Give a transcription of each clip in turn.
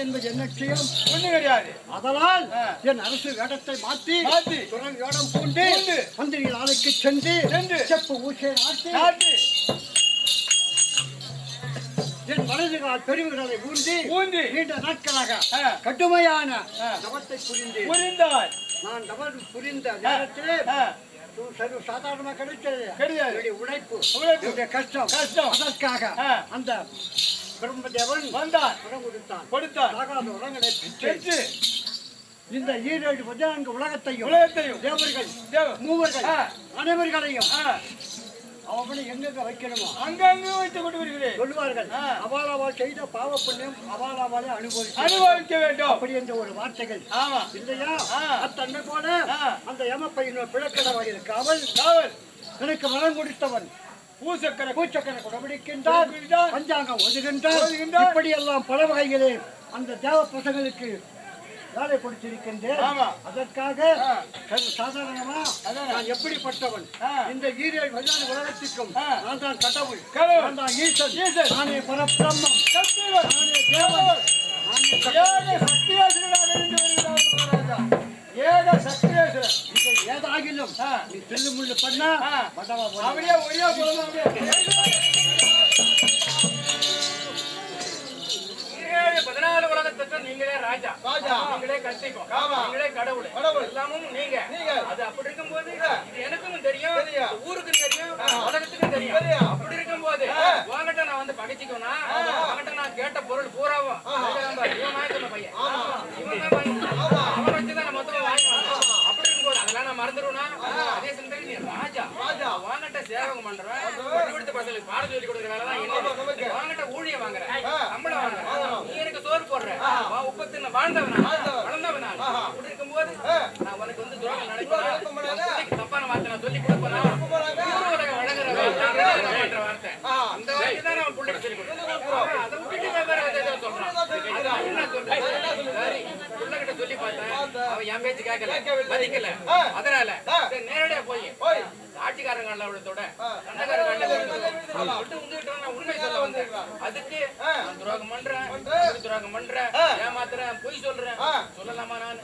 என்பது என்ன செய்யும் ஒண்ணு கிடையாது அதனால். என் அரசு வேடத்தை மாற்றி மாத்தி. துறவி வேடம் பூண்டு பூண்டு. மந்திரி நாளைக்கு சென்று சென்று. செப்பு ஊசியை நாட்டி நாட்டு என் வலது கால் பெரியவர்களை ஊன்றி ஊன்றி. நீண்ட நாட்களாக. கடுமையான. தவத்தை புரிந்து புரிந்தாய் நான் தவறு புரிந்த நேரத்திலே ஆ. சு- சர்வ சாதாரணமா கிடைச்சது கிடையாது. உழைப்பு உழைப்பு. கஷ்டம் கஷ்டம். அதற்காக. அந்த பிரம்மதேவன் வந்தான் வரம் கொடுத்தான். கொடுத்தான் ஆகாத உலகங்களை பெற்று இந்த ஈரேழு பதினான்கு உலகத்தையும் உலகத்தையும் தேவர்கள் தேவ மூவர்கள். அனைவர்களையும் அவனை எங்கெங்க வைக்கணுமோ அங்கங்க வைத்துக் கொண்டு வருகிறேன். சொல்லுவார்கள். அவாலாவால் செய்த பாவ புண்ணியம் அவாலாவாலே அனுபவிச்சு அனுபவிக்க வேண்டும். அப்படி என்ற ஒரு வார்த்தைகள். ஆமா. இல்லையா? ஆ. அத்தன்னை போல. அந்த யமப்பையினர் பிழக்கடவாக இருக்காமல் எனக்கு வரம் கொடுத்தவன். பூசக்கரை பூச்சக்கரை குடபிடிக்கின்றார். பஞ்சாங்கம் ஒதுகின்றார் ஓதுகின்றார். இப்படி எல்லாம் பல வகைகளே அந்த தேவ பசங்களுக்கு வேலை கொடுத்திருக்கின்றேன். அதற்காக சாதாரணமா அதான். நான் எப்படிப்பட்டவன். இந்த ஈரேழு உலகத்திற்கும். நான் தான் கடவுள். நான் தான் ஈசன் ஈசன். நானே பரபிரம்மம் நானே தேவன் நானே சக்தியாசுரனாக இருந்து வருகிறார் ஏக ஏதாகிலும். நீ தில்லு முள்ளு பண்ணா. அப்படியே ஒரே பதினாலு உலகத்துக்கும் நீங்களே ராஜா ராஜா. நீங்களே கத்திக்கும் ஆமா. நீங்களே கடவுள் கடவுள். எல்லாமும் நீங்க நீங்க. அது அப்படி இருக்கும்போது இது வாழ்ந்தவனா வளர்ந்தவனா. அப்படி இருக்கும்போது நான் உனக்கு வந்து துரோகம் தப்பான வார்த்தை நான் சொல்லி கொடுப்பேனா? ஊர் உலகம் வழங்குற வார்த்தை. வார்த்தை அந்த வார்த்தை தான் நான் பிள்ளைக்கு சொல்லி கொடுக்குறேன் அதை விட்டுட்டு நான் வேற எதை சொல்றான்? என்ன சொல்றேன். சரி பிள்ளைகிட்ட சொல்லி பார்த்தேன். அவன் என் பேச்சு கேட்கல. மதிக்கல. அதனால நேரடியா போய். ஆட்சிக்காரங்களோட சண்டைக்காரங்களோட சொல்லிட்டு உங்ககிட்ட நான் உண்மை சொல்ல வந்தேன் அதுக்கு நான் துரோகம் பண்றேன் இப்படி துரோகம் பண்றேன் ஏமாத்துறேன் பொய் சொல்றேன் சொல்லலாமா நான்?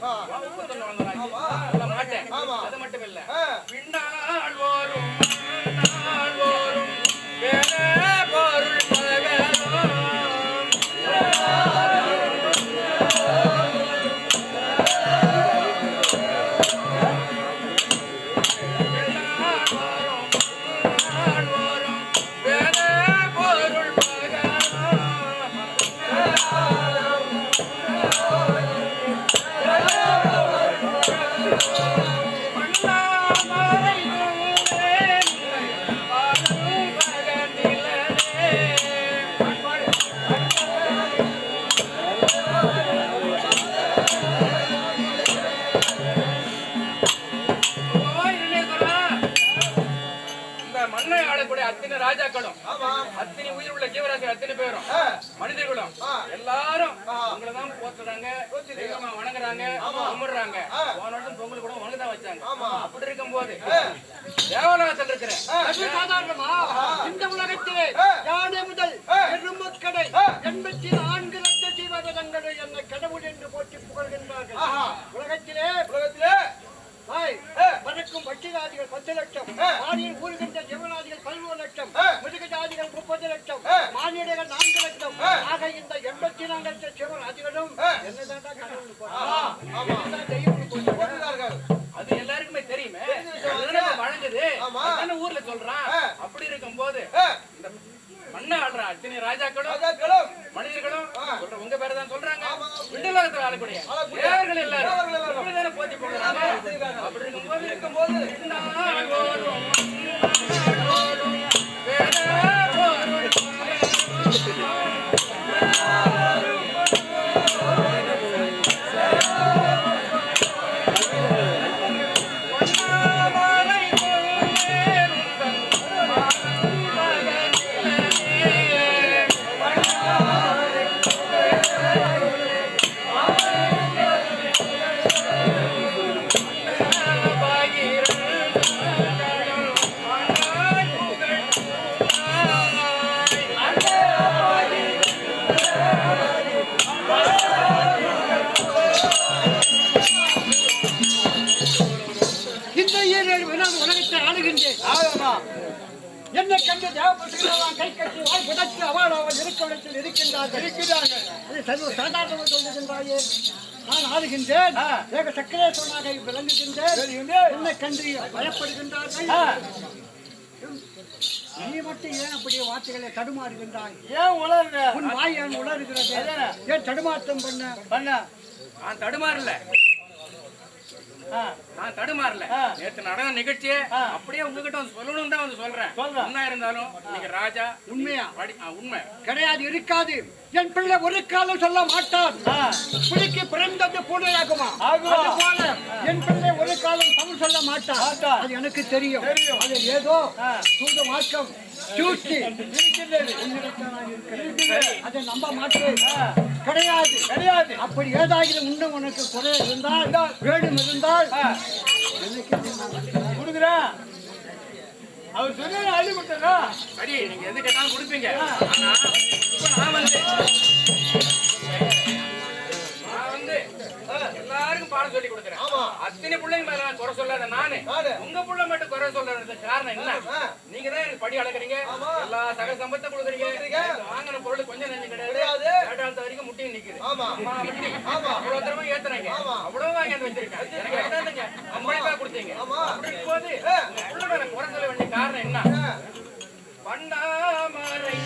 அத்தனை உயிர் உள்ள ஜீவராசி அத்தனை பேரும். மனிதர்களும். எல்லாரும். உங்களை தான் போத்துறாங்க தெய்வமா வணங்குறாங்க. கும்பிடுறாங்க. போன வருஷம் பொங்கல் கூட உனக்கு தான் வச்சாங்க அப்படி இருக்கும்போது தேவலோகத்தில் இருக்கிற சாதாரணமா இந்த உலகத்திலே யானை முதல் எருமக்கடை எண்பத்தி நான்கு லட்ச ஜீவதங்களை என்னை கடவுள் என்று போற்றி புகழ்கின்றார்கள். உலகத்திலே பட்சிராதிகள் பத்து லட்சம். ஆடியில் ஊறுகின்ற ஜீவனாதிகள் பதினோரு லட்சம். முதுகு ஜாதிகள் முப்பது லட்சம். மானியர்கள் நான்கு லட்சம். ஆக இந்த எண்பத்தி நான்கு லட்சம் ஜீவனாதிகளும் என்னதான் கடவுள் போட்டாங்க தெய்வம். அது எல்லாருக்குமே தெரியுமே. வழங்குது. ஊர்ல சொல்றான். அப்படி இருக்கும்போது இந்த மண்ணை ஆடுற அத்தனை ராஜாக்களும் மனிதர்களும் சொல்ற உங்க பேரை தான் சொல்றாங்க. விண்டலோகத்தில் வாழக்கூடிய தேவர்கள் எல்லாரும். போத்தி போடுறாங்க. அப்படி இருக்கும்போது கண்டு தேவபுத்திரன் கை கட்டி வாய் புதைத்து அவள் அவள் இருக்க இடத்தில் இருக்கின்றார்கள். இருக்கிறார்கள் அது சர்வ சாதாரணமாக சொல்லுகின்றாயே. நான் ஆளுகின்றேன். ஏக சக்கரேஸ்வரனாக விளங்குகின்றேன். என்னை? கண்டு பயப்படுகின்றார்கள். நீ மட்டும் ஏன் அப்படி வார்த்தைகளை தடுமாறுகின்றாய்? ஏன் உலர்ற உன் வாய் ஏன் உணர்கிறது ஏன் தடுமாற்றம் பண்ண? பண்ண. நான் தடுமாறல. நான் தடுமாறல. நேத்து நடந்த நிகழ்ச்சியே. அப்படியே உங்ககிட்ட வந்து சொல்லணும் தான் வந்து சொல்றேன். உண்மையா இருந்தாலும் நீங்க ராஜா உண்மையா? உண்மை. கிடையாது இருக்காது. என் பிள்ளை ஒரு காலம் சொல்ல மாட்டான். புலிக்கு பிறந்தது பூனையாகுமா? என் பிள்ளை ஒரு காலம் தமிழ் சொல்ல மாட்டான். அது எனக்கு தெரியும். தெரியும். அது ஏதோ ஆ. சூத மார்க்கம் சூழ்ச்சி. அதை நம்ப மாட்டேன். கிடையாது. கிடையாது. அப்படி ஏதாகிலும் இன்னும் உனக்கு குறை இருந்தால் வேடும் இருந்தால் கொடுக்குறேன். அவர் சொன்ன அள்ளி கொடுத்தா சரி நீங்க எது கேட்டாலும் கொடுப்பீங்க. ஆனா இப்ப நான் வந்து எல்லாருக்கும் பாடம் சொல்லி கொடுக்குறேன். அத்தனை பிள்ளைங்க மேல குறை சொல்லாத நானு. உங்க புள்ள மட்டும் குறை சொல்றதுக்கு காரணம் என்ன? நீங்க தான் எனக்கு படி அளக்குறீங்க. எல்லா சகல சம்பத்தை கொடுக்குறீங்க. வாங்கின பொருள் கொஞ்சம் நெஞ்சு கிடையாது. ஏட்டாளத்த வரைக்கும் முட்டி நிக்குது. அவ்வளவு தரமா ஏத்துறீங்க. அவ்வளவு வாங்கி வந்து வச்சிருக்கேன் எனக்கு வேண்டாங்க ஐம்பது ரூபாய் கொடுத்தீங்க. அப்படி இருக்கும்போது உங்க புள்ள மேல குறை சொல்ல வேண்டிய காரணம் என்ன? பண்ணாமரை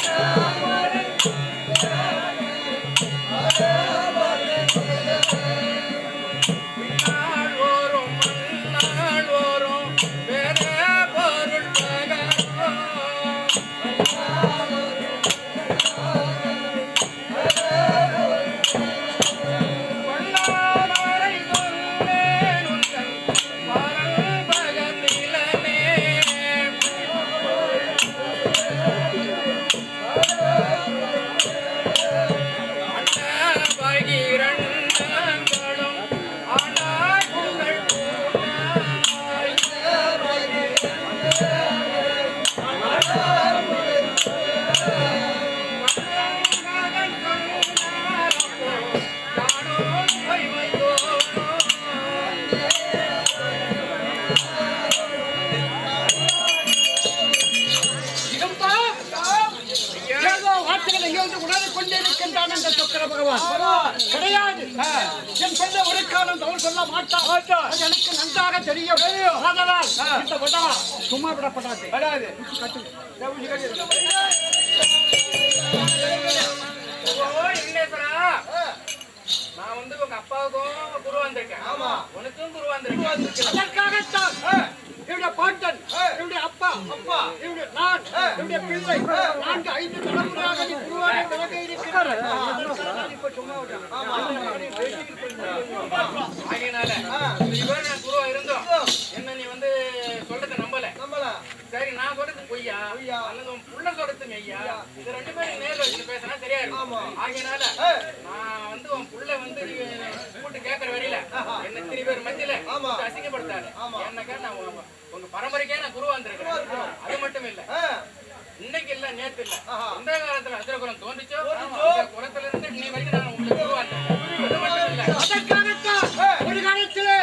Yeah. கிடையாது. என் பிள்ளை ஒரு காலம் தவறு சொல்ல மாட்டான். அது எனக்கு நன்றாக தெரியும். ஆதலால் இந்த விடா சும்மா விடப்படாது. வராது. விக்னேஸ்வரா, நான் வந்து உங்க அப்பாவுக்கும் குரு வந்திருக்கேன். உனக்கும் குரு வந்திருக்கேன். அதற்காகத்தான். என்னுடைய பாட்டன் என்னுடைய அப்பா அப்பா. என்னுடைய நான் என்னுடைய பிள்ளை. நான்கு ஐந்து தலைமுறையாக நீ குருவாக விலக இருக்கிறார் அதற்காக நான் இப்ப சும்மா விடுறேன். ஆகையினால இவர் நான் குருவா இருந்தோம். என்ன நீ வந்து சொல்றதை நம்பல. சரி நான் சொல்றது பொய்யா? அல்லது உன் புள்ள சொல்றது மெய்யா? இது ரெண்டு பேரும் நேர்ல வச்சு பேசினா சரியா இருக்கும் ஆகையினால நான் வந்து உன் புள்ள வந்து கூட்டு கேட்கற வரையில என்ன இத்தனை பேர் மத்தியில அசிங்கப்படுத்தாரு என்னக்கா நான் பரம்பரைக்கே நான் குருவா வந்திருக்கிறேன் அது மட்டும் இல்ல. இன்னைக்கு இல்ல நேத்து இல்ல. எந்த காலத்துல அசுரகுலம் தோன்றுச்சோ? அந்த குலத்துல இருந்து நீ வரைக்கும் நான் உங்களுக்கு குருவா வந்திருக்கேன் அது மட்டும் இல்ல. அதற்காகத்தான் ஒரு காலத்திலே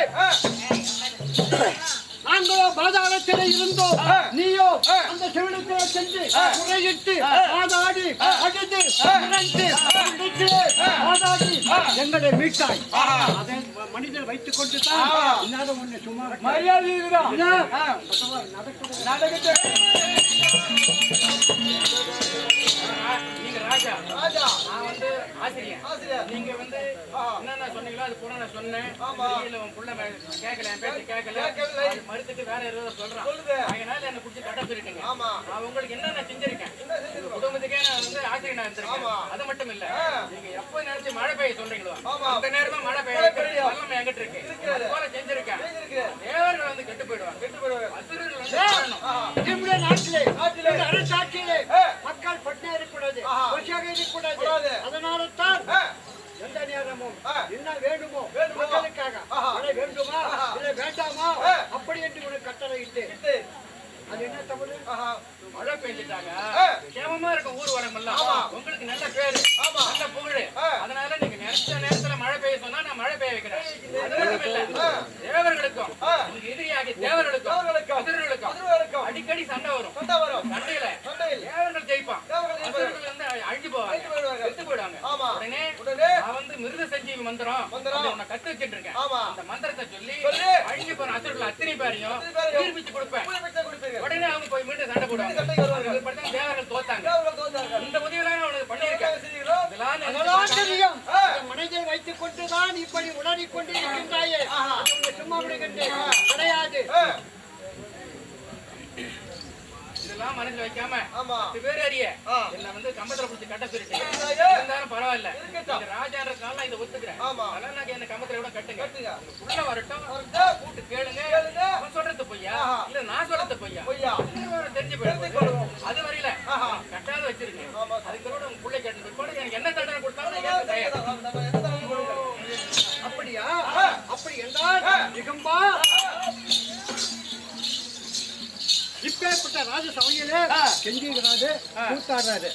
நாங்களோ பாதாளத்திலே இருந்தோம் நீயோ அந்த சிவனத்திலே சென்று முறையிட்டு ஆதாடி அடித்து ஆதாடி எங்களை மீட்டாய். அதை மனிதன் வைத்துக் கொண்டு தான் இல்லாத ஒண்ணு சும்மா மரியாதை இருக்குதான் ஆசிரியர் நீங்க வந்து. என்னென்ன சொன்னீங்களோ அது பூரா நான் சொன்னேன் உன் புள்ள கேட்கல என் பேச்சு கேட்கல. அது மறுத்துட்டு வேற ஏதோ சொல்றான். அதனால என்ன குடிச்சு கட்ட சொல்லிட்டீங்க ஆமா. நான் உங்களுக்கு செஞ்சிருக்கேன் என்ன செஞ்சிருக்கோம்? குடும்பத்துக்கே நான் வந்து இருந்திருக்கேன். அது மட்டும் இல்ல. நீங்க எப்ப நினைச்சு மழை பெய்ய சொல்றீங்களோ. அந்த நேரமா மழை பெய்ய. வல்லமை என்கிட்ட இருக்கு. அது போல செஞ்சிருக்கேன். தேவர்கள் வந்து கெட்டு போயிடுவாங்க கெட்டு போயிடுவாங்க. அசுரர்கள் நாட்டிலே அரசாட்சியிலே. மக்கள் பட்டினி இருக்கக்கூடாது. அதனால என்ன வேண்டுமோ? மக்களுக்காக. மழை வேண்டுமா. இல்லை வேண்டாமா. அப்படி என்று உனக்கு கட்டளை இட்டு. அது என்ன தவறு. மழை பெஞ்சிட்டாங்க ஆ. கேமமா இருக்க ஊர் வரமெல்லாம். உங்களுக்கு நல்ல பேரு ஆமா. நல்ல புகழ். அதனால நீங்க நினைச்ச நேரத்துல மழை பெய்ய சொன்னா நான் மழை பெய்ய வைக்கிறேன். தேவர்களுக்கும் எதிரியாகி தேவர்களுக்கும். அடிக்கடி சண்டை வரும் சண்டை வரும். சண்டையில சண்டையில். தேவர்கள் ஜெயிப்பான் தேவர்கள் ஜெயிப்பாங்க. அசுரர்கள் வந்து அழிஞ்சு போவாங்க அழிஞ்சு போயிடுவாங்க. செத்து போயிடுவாங்க ஆமா. உடனே உடனே நான் வந்து சஞ்சீவி மந்திரம் உன்னை கத்து ஆமா. அந்த மந்திரத்தை சொல்லி. அழிஞ்சு போன அசுரர்கள் அத்தனை பேரையும் உயிர்ப்பிச்சு கொடுப்பேன். உடனே அவங்க போய் மீண்டும் சண்டை போடுவாங்க. தேவர்கள் தோத்தாங்க. இந்த உதவியெல்லாம் நான் உனக்கு பண்ணியிருக்கேன். என்ன செய்தீர்களோ? இதெல்லாம் நினைச்சு அதெல்லாம் பார்க்காம தெரியும். ஆ. இந்த மனதை வைத்துக் கொண்டுதான் இப்படி உளறிக் கொண்டு இருக்கின்றாயே. அது உன்னை சும்மா விடுகின்றேன். கிடையாது. ஆ, இதெல்லாம் மனசுல வைக்காம ஆமா. பத்து பேர் அறிய ஆ. என்ன வந்து கம்பத்துல பிடிச்சி கட்ட சொல்லிட்டீங்க ஐயா. இருந்தாலும் பரவாயில்ல. நீங்க ராஜான்றதுனால இதை ஒத்துக்கிறேன் ஆமா. அதெல்லாம் நான் என்ன கம்பத்துல விட கட்டுங்க. உள்ள வரட்டும். கூட்டு கேளுங்க. அவன் சொல்றது பொய்யா. இல்ல நான் சொல்றது பொய்யா பொய்யா. தெரிஞ்சு போயிடும். அது வரையில. கட்டாத வச்சிருக்கேன் ஆமா. அதுக்கு உங்க பிள்ளை கேட்டு பிற்பாடு எனக்கு என்ன தண்டனை கொடுத்தாலும். அப்படியா அப்படி என்றால் நிகம்பா இப்பேற்பட்ட ராஜ சபையிலே கெஞ்சுகிறாரு கூத்தாடுறாரு.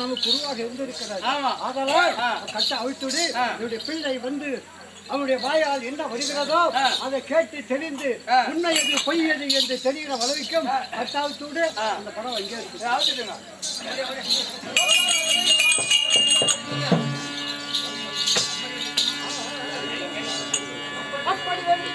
நமக்கு குருவாக இருந்திருக்கிறாரு? ஆதலால் கட்ட அவிழ்த்துடு என்னுடைய பிள்ளை வந்து அவனுடைய வாயால் என்ன வருகிறதோ அதை கேட்டு தெரிந்து உண்மை எது பொய் எது என்று தெரிகிற வளவிக்கும் கட்டாவித்தோடு அந்த படம் இங்கே இருக்கு. அப்படி வந்து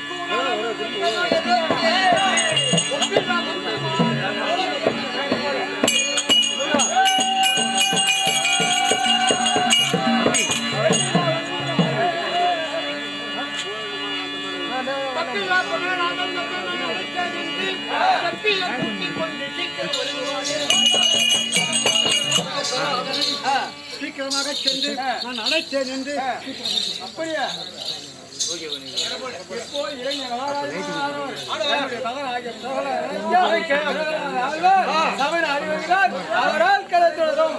சீக்கிரமாக சென்று நான் அழைத்தேன் என்று அப்படியா? அவரால் கலத்துள்ளதும்